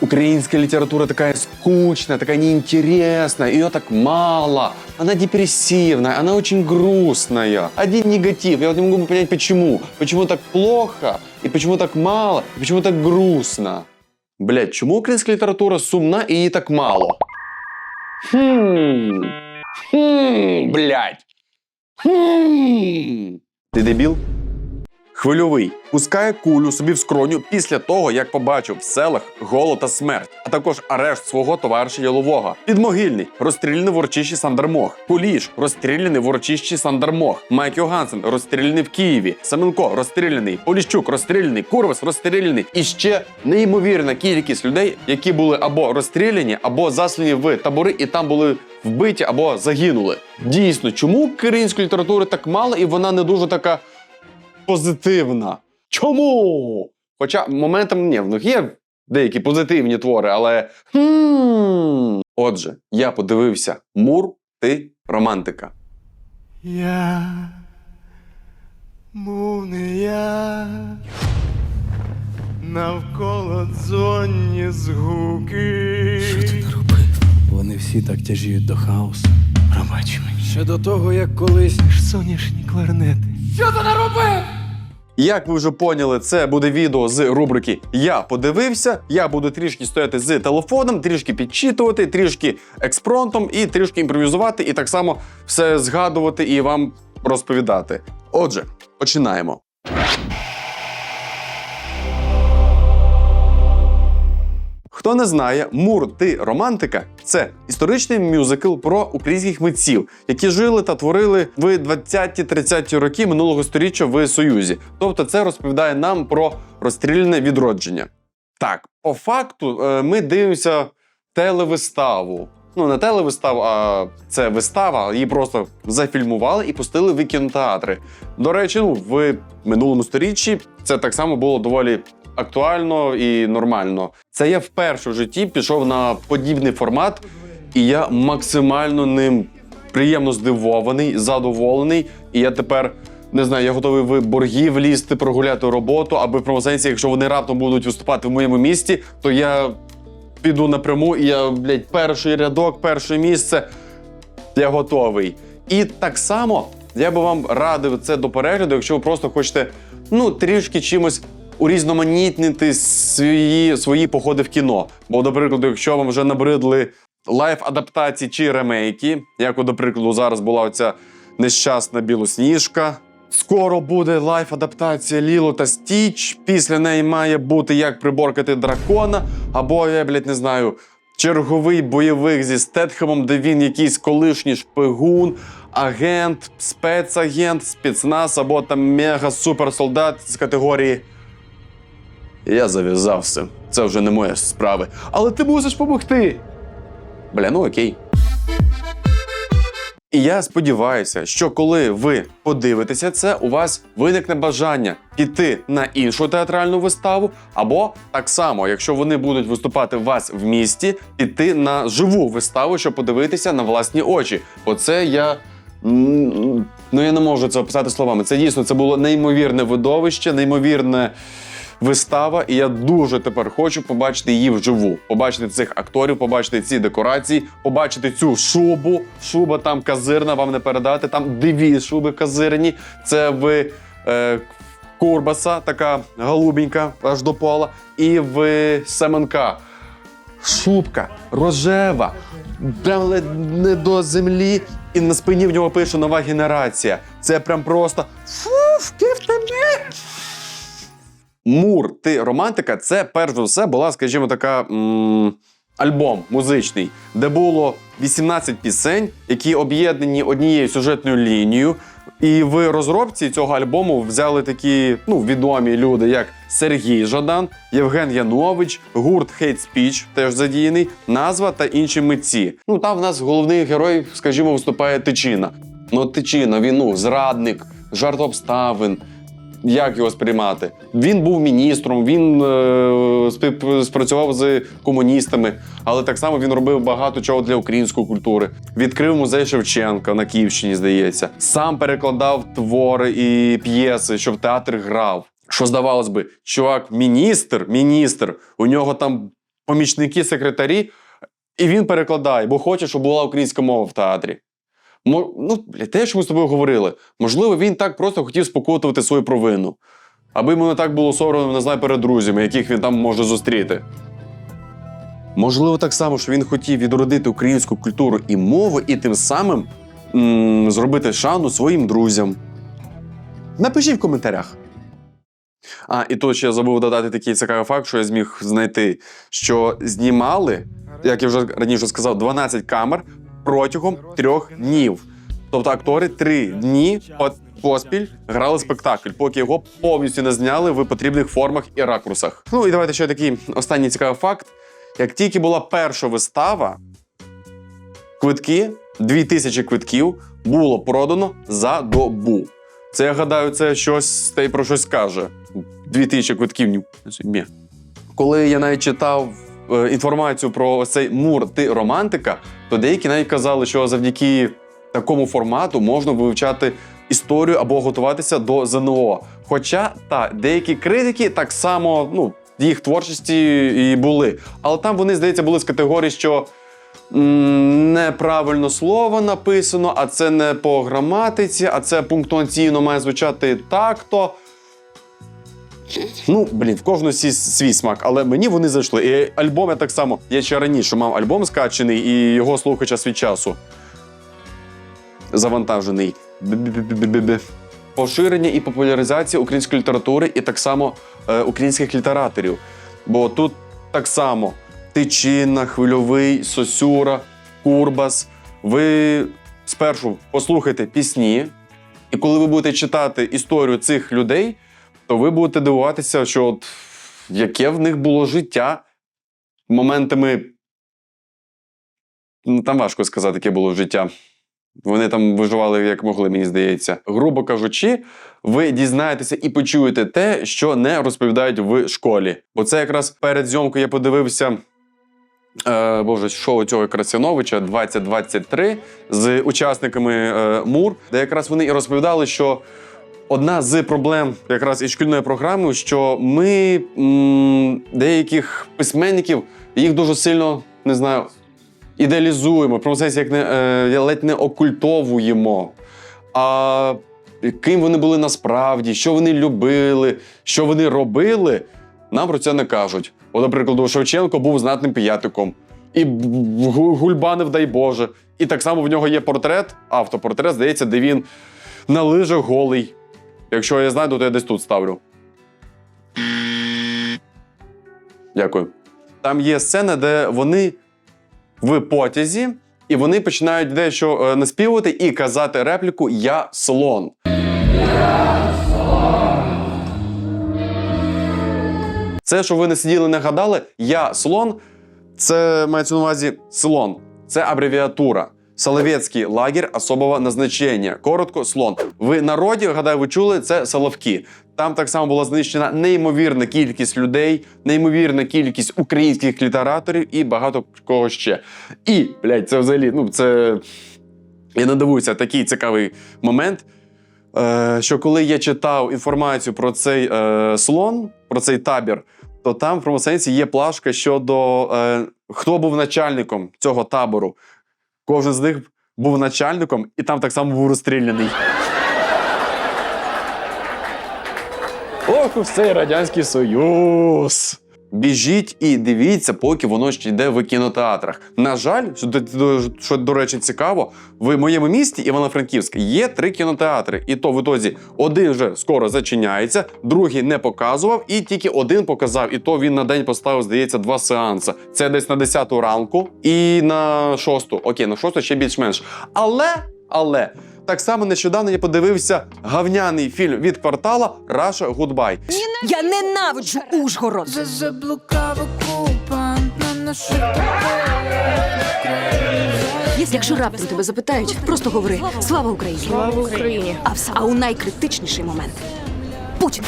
Украинская литература такая скучная, такая неинтересная, ее так мало, она депрессивная, она очень грустная. Один негатив, я вот не могу понять почему. Почему так плохо, и почему так мало, и почему так грустно. Блять, чому українська література сумна і її так мало? Хм. Хм, блять. Хм. Ти дебіл? Хвильовий пускає кулю собі в скроню після того, як побачив в селах голод та смерть, а також арешт свого товариша Ялового. Підмогильний розстріляний в урочищі Сандармох. Куліш розстріляний в урочищі Сандармох. Майк Йогансен розстріляний в Києві. Семенко розстріляний. Поліщук розстріляний. Курвас розстріляний. І ще неймовірна кількість людей, які були або розстріляні, або заслані в табори, і там були вбиті або загинули. Дійсно, чому української літератури так мало, і вона не дуже така позитивна. Чому? Хоча моментом ні, в них є деякі позитивні твори, але. Хм. Отже, я подивився Мур, ти романтика. Я був не я, навколо дзонні згуки. Що ти наробив? Вони всі так тяжіють до хаосу. Пробач мені. Ще до того, як колись. Ж соняшні кларнети. Як ви вже поняли, це буде відео з рубрики Я подивився. Я буду трішки стояти з телефоном, трішки підчитувати, трішки експронтом і трішки імпровізувати, і так само все згадувати і вам розповідати. Отже, починаємо. Хто не знає, Мур ти романтика це історичний мюзикл про українських митців, які жили та творили в 20-30 роки минулого століття в Союзі. Тобто, це розповідає нам про розстріляне відродження. Так, по факту, е, ми дивимося телевиставу. Ну, не телевиставу, а це вистава. Її просто зафільмували і пустили в кінотеатри. До речі, ну в минулому сторіччі це так само було доволі актуально і нормально. Це я вперше в житті пішов на подібний формат, і я максимально ним приємно здивований, задоволений. І я тепер не знаю, я готовий в борги влізти, прогуляти роботу, аби в правосенсі, якщо вони раптом будуть виступати в моєму місті, то я піду напряму, і я, блядь, перший рядок, перше місце. Я готовий. І так само я би вам радив це до перегляду, якщо ви просто хочете ну, трішки чимось урізноманітнити свої, свої походи в кіно. Бо, до прикладу, якщо вам вже набридли лайф-адаптації чи ремейки, як, до прикладу, зараз була оця нещасна білосніжка. Скоро буде лайф-адаптація Ліло та Стіч. Після неї має бути як приборкати дракона, або я, блядь, не знаю, черговий бойовик зі Стетхемом, де він якийсь колишній шпигун, агент, спецагент, спецназ або там мега-суперсолдат з категорії. Я зав'язав все. Це вже не моя справи. Але ти мусиш допомогти. Бля, ну окей. І я сподіваюся, що коли ви подивитеся це, у вас виникне бажання піти на іншу театральну виставу, або так само, якщо вони будуть виступати у вас в місті, піти на живу виставу, щоб подивитися на власні очі. Бо це я. Ну, я не можу це описати словами. Це дійсно це було неймовірне видовище, неймовірне вистава, і я дуже тепер хочу побачити її вживу. Побачити цих акторів, побачити ці декорації, побачити цю шубу. Шуба там казирна, вам не передати. Там дві шуби казирні. Це в е, Курбаса, така голубенька, аж до пола, і в Семенка. Шубка рожева, прям не до землі, і на спині в нього пише нова генерація. Це прям просто ти в тебе. Мур, ти романтика, це перш за все була, скажімо, така. М- Альбом музичний, де було 18 пісень, які об'єднані однією сюжетною лінією. І в розробці цього альбому взяли такі ну, відомі люди, як Сергій Жадан, Євген Янович, гурт Hate Speech, теж задіяний, назва та інші митці. Ну там в нас головний герой, скажімо, виступає Тичина. Ну, Тичина, він ну, зрадник, жарт обставин. Як його сприймати? Він був міністром, він е, спрацював з комуністами, але так само він робив багато чого для української культури. Відкрив музей Шевченка на Київщині, здається. Сам перекладав твори і п'єси, що в театр грав. Що здавалось би, чувак, міністр, міністр, у нього там помічники, секретарі, і він перекладає, бо хоче, щоб була українська мова в театрі. Ну, те, що ми з тобою говорили. Можливо, він так просто хотів спокутувати свою провину. Аби йому не так було соромно, не знаю, перед друзями, яких він там може зустріти. Можливо, так само, що він хотів відродити українську культуру і мову, і тим самим м- зробити шану своїм друзям. Напишіть в коментарях. А, і тут ще я забув додати такий цікавий факт, що я зміг знайти, що знімали, як я вже раніше сказав, 12 камер протягом трьох днів. Тобто актори три дні поспіль грали спектакль, поки його повністю не зняли в потрібних формах і ракурсах. Ну і давайте ще такий останній цікавий факт. Як тільки була перша вистава, квитки, 2000 квитків було продано за добу. Це я гадаю, це щось та й про щось каже. 2000 квитків. ні. Коли я навіть читав е, інформацію про цей мур ти романтика, то деякі навіть казали, що завдяки такому формату можна вивчати історію або готуватися до ЗНО. Хоча та деякі критики так само, ну, їх творчості і були. Але там вони, здається, були з категорії, що неправильно слово написано, а це не по граматиці, а це пунктуаційно має звучати так-то. Ну, блін, в кожного свій, смак, але мені вони зайшли. І альбом я так само. Я ще раніше мав альбом скачений, і його слухаю час від часу. Завантажений. Бі-бі-бі-бі-бі. Поширення і популяризація української літератури і так само е, українських літераторів. Бо тут так само Тичина, Хвильовий, Сосюра, Курбас. Ви спершу послухайте пісні, і коли ви будете читати історію цих людей, то ви будете дивуватися, що от, яке в них було життя моментами. Ну, там важко сказати, яке було життя. Вони там виживали як могли, мені здається. Грубо кажучи, ви дізнаєтеся і почуєте те, що не розповідають в школі. Бо це якраз перед зйомкою я подивився. Е, Боже, шоу цього Красяновича 2023 з учасниками е, МУР, де якраз вони і розповідали, що одна з проблем якраз із шкільною програмою, що ми м, деяких письменників їх дуже сильно не знаю, ідеалізуємо, в процесі як не е, ледь не окультовуємо. А ким вони були насправді, що вони любили, що вони робили, нам про це не кажуть. От, наприклад, Шевченко був знатним піятиком. І б- дай Боже. І так само в нього є портрет, автопортрет, здається, де він на лижах голий. Якщо я знайду, то я десь тут ставлю. Дякую. Там є сцена, де вони в потязі, і вони починають дещо е, наспівувати і казати репліку Я слон. Це, що ви не сиділи, не гадали, я слон. Це мається на увазі слон. Це абревіатура. Соловецький лагерь особого назначення. Коротко, слон. В народі, гадаю, ви чули, це Соловки. Там так само була знищена неймовірна кількість людей, неймовірна кількість українських літераторів і багато кого ще. І, блядь, це взагалі, ну це. Я не дивуюся, такий цікавий момент. Е, що коли я читав інформацію про цей е, слон, про цей табір, то там в промосенсі є плашка щодо е, хто був начальником цього табору. Кожен з них був начальником, і там так само був розстріляний. Ох, все Радянський Союз. Біжіть і дивіться, поки воно ще йде в кінотеатрах. На жаль, що, до- речі, цікаво, в моєму місті Івано-Франківськ є три кінотеатри. І то в ітозі один вже скоро зачиняється, другий не показував, і тільки один показав. І то він на день поставив, здається, два сеанси. Це десь на 10 ранку і на 6. Окей, на 6 ще більш-менш. Але, але. Так само нещодавно я подивився гавняний фільм від квартала Раша Гудбай. Я ненавиджу Ужгород. За- Заблукав окупант на нашу Якщо раптом тебе запитають, просто говори Слава Україні! Слава Україні! А, все. а у найкритичніший момент Путін.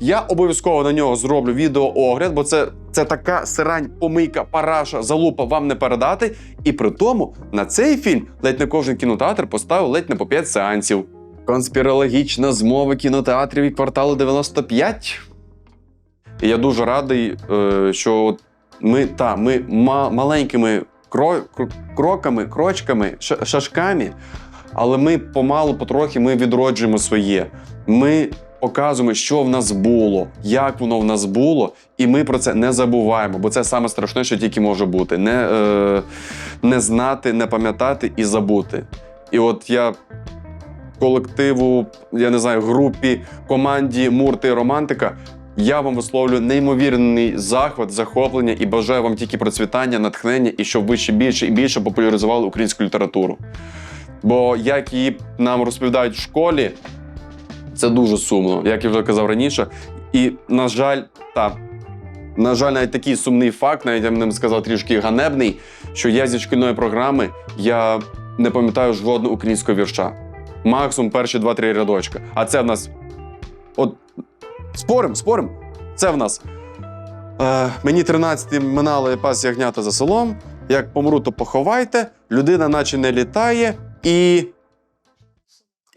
Я обов'язково на нього зроблю відеоогляд, бо це, це така сирань, помийка, параша, залупа вам не передати. І при тому на цей фільм ледь не кожен кінотеатр поставив ледь не по 5 сеансів. Конспірологічна змова кінотеатрів і кварталу 95. І я дуже радий, е, що Ми та ми ма- маленькими кро- кроками, крочками, шашками, але ми помалу, потрохи ми відроджуємо своє. Ми показуємо, що в нас було, як воно в нас було, і ми про це не забуваємо, бо це саме страшне, що тільки може бути. Не, е, не знати, не пам'ятати і забути. І от я колективу, я не знаю, групі, команді Мурти Романтика. Я вам висловлюю неймовірний захват, захоплення і бажаю вам тільки процвітання, натхнення і щоб ви ще більше і більше популяризували українську літературу. Бо як її нам розповідають в школі, це дуже сумно, як я вже казав раніше. І, на жаль, та, на жаль, навіть такий сумний факт, навіть я б не сказав трішки ганебний, що я зі шкільної програми я не пам'ятаю жодного українського вірша. Максимум перші два-три рядочка. А це в нас. От спорим, спорим. Це в нас. Е, мені 13 минали пас ягнята за селом. Як помру, то поховайте. Людина наче не літає, і.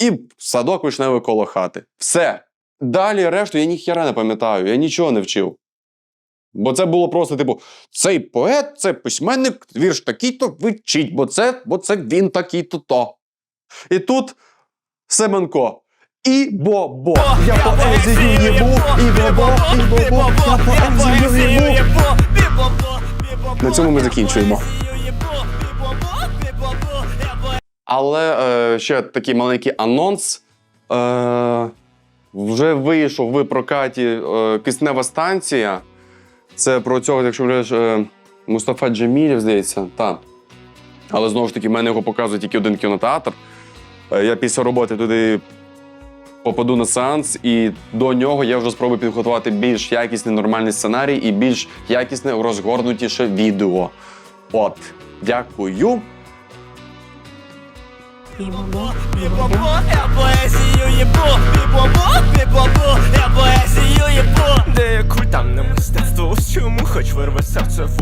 І садок вишневий коло хати. Все. Далі решту я ніхіра не пам'ятаю, я нічого не вчив. Бо це було просто, типу, цей поет, це письменник, вірш такий-то вчить, бо це, бо це він такий-то то. І тут Семенко. І бо-бо. Я поезію їбу, і бо-бо, і бо-бо, я поезію їбу. На цьому ми закінчуємо. Але е, ще такий маленький анонс. Е, вже вийшов в прокаті е, киснева станція. Це про цього, якщо вже е, Мустафа Джемілів, здається, так. Але знову ж таки, в мене його показує тільки один кінотеатр. Е, Я після роботи туди попаду на сеанс, і до нього я вже спробую підготувати більш якісний нормальний сценарій і більш якісне розгорнутіше відео. От, дякую. Я поезію єбу, бі-бо-бо, бі-бо-бо, я поезію єбу Де є культамне мистецтво чому хоч вирве серце в